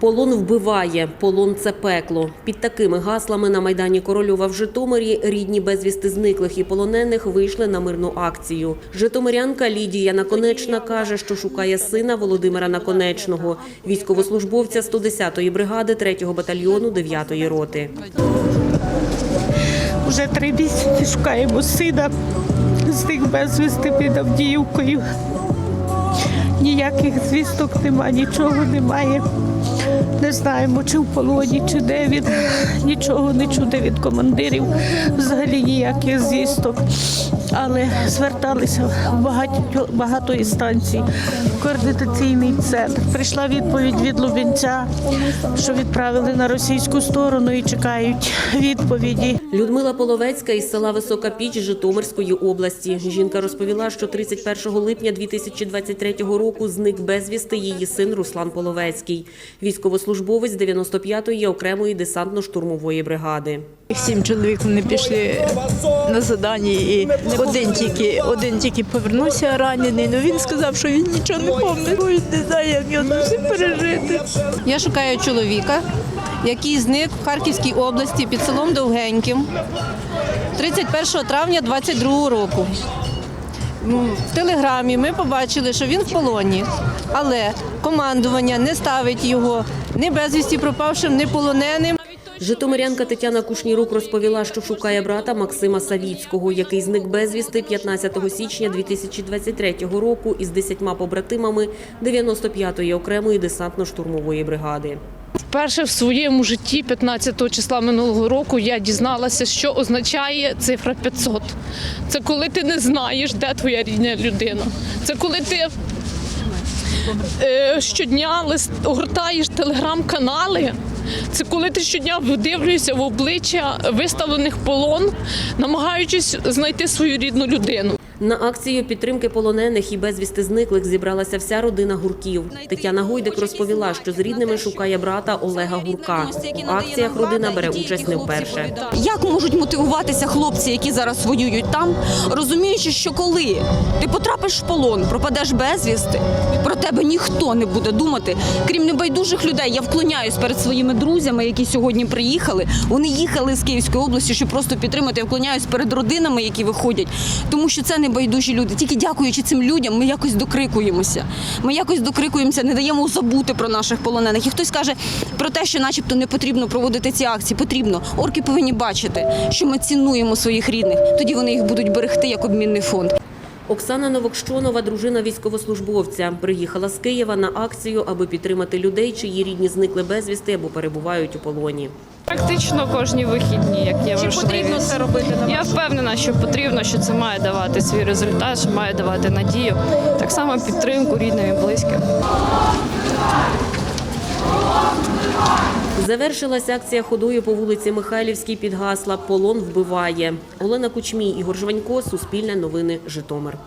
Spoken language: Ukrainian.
Полон вбиває, полон це пекло. Під такими гаслами на майдані Корольова в Житомирі рідні безвісти зниклих і полонених вийшли на мирну акцію. Житомирянка Лідія Наконечна каже, що шукає сина Володимира Наконечного, військовослужбовця 110-ї бригади 3-го батальйону 9-ї роти. Вже три місяці шукаємо сина з тих безвісти під Авдіївкою. Ніяких звісток нема, нічого немає. Не знаємо, чи в полоні, чи де він. Нічого не чути від командирів, взагалі ніяких звісток. Але зверталися в багато, багато інстанцій, координаційний центр. Прийшла відповідь від Лубенця, що відправили на російську сторону і чекають відповіді. Людмила Половецька із села Висока Піч Житомирської області. Жінка розповіла, що 31 липня 2023 року зник безвісти її син Руслан Половецький, військовослужбовець 95-ї окремої десантно-штурмової бригади. Сім чоловік вони пішли на задання, і один тільки, один тільки повернувся ранений. Ну він сказав, що він нічого не пам'ятає. Не знаю, як його все пережити. Я шукаю чоловіка, який зник в Харківській області під селом Довгеньким 31 травня 22 року. В телеграмі ми побачили, що він в полоні, але командування не ставить його ні безвісті пропавшим, ні полоненим. Житомирянка Тетяна Кушнірук розповіла, що шукає брата Максима Савіцького, який зник безвісти 15 січня 2023 року із десятьма побратимами 95-ї окремої десантно-штурмової бригади. Вперше в своєму житті 15 числа минулого року я дізналася, що означає цифра 500. Це коли ти не знаєш, де твоя рідна людина. Це коли ти е, щодня огортаєш телеграм-канали. Це коли ти щодня вдивлюєшся в обличчя виставлених полон, намагаючись знайти свою рідну людину. На акцію підтримки полонених і безвісти зниклих зібралася вся родина гурків. Тетяна Гойдик розповіла, що з рідними шукає брата Олега Гурка. У акціях родина бере участь не вперше. Як можуть мотивуватися хлопці, які зараз воюють там, розуміючи, що коли ти потрапиш в полон, пропадеш безвісти, про тебе ніхто не буде думати, крім небайдужих людей. Я вклоняюсь перед своїми друзями, які сьогодні приїхали. Вони їхали з Київської області, щоб просто підтримати. Я вклоняюсь перед родинами, які виходять, тому що це небайдужі люди. Тільки дякуючи цим людям, ми якось докрикуємося. Ми якось докрикуємося, не даємо забути про наших полонених. І хтось каже про те, що, начебто, не потрібно проводити ці акції. Потрібно. Орки повинні бачити, що ми цінуємо своїх рідних. Тоді вони їх будуть берегти як обмінний фонд. Оксана Новокщонова, дружина військовослужбовця, приїхала з Києва на акцію, аби підтримати людей, чиї рідні зникли безвісти або перебувають у полоні. Практично кожні вихідні, як я Чи потрібно це робити? Я впевнена, що потрібно, що це має давати свій результат, що має давати надію. Так само підтримку рідним і близьким. Завершилася акція ходою по вулиці Михайлівській під гасла Полон вбиває. Олена Кучмій, Ігор Жванько, Суспільне новини, Житомир.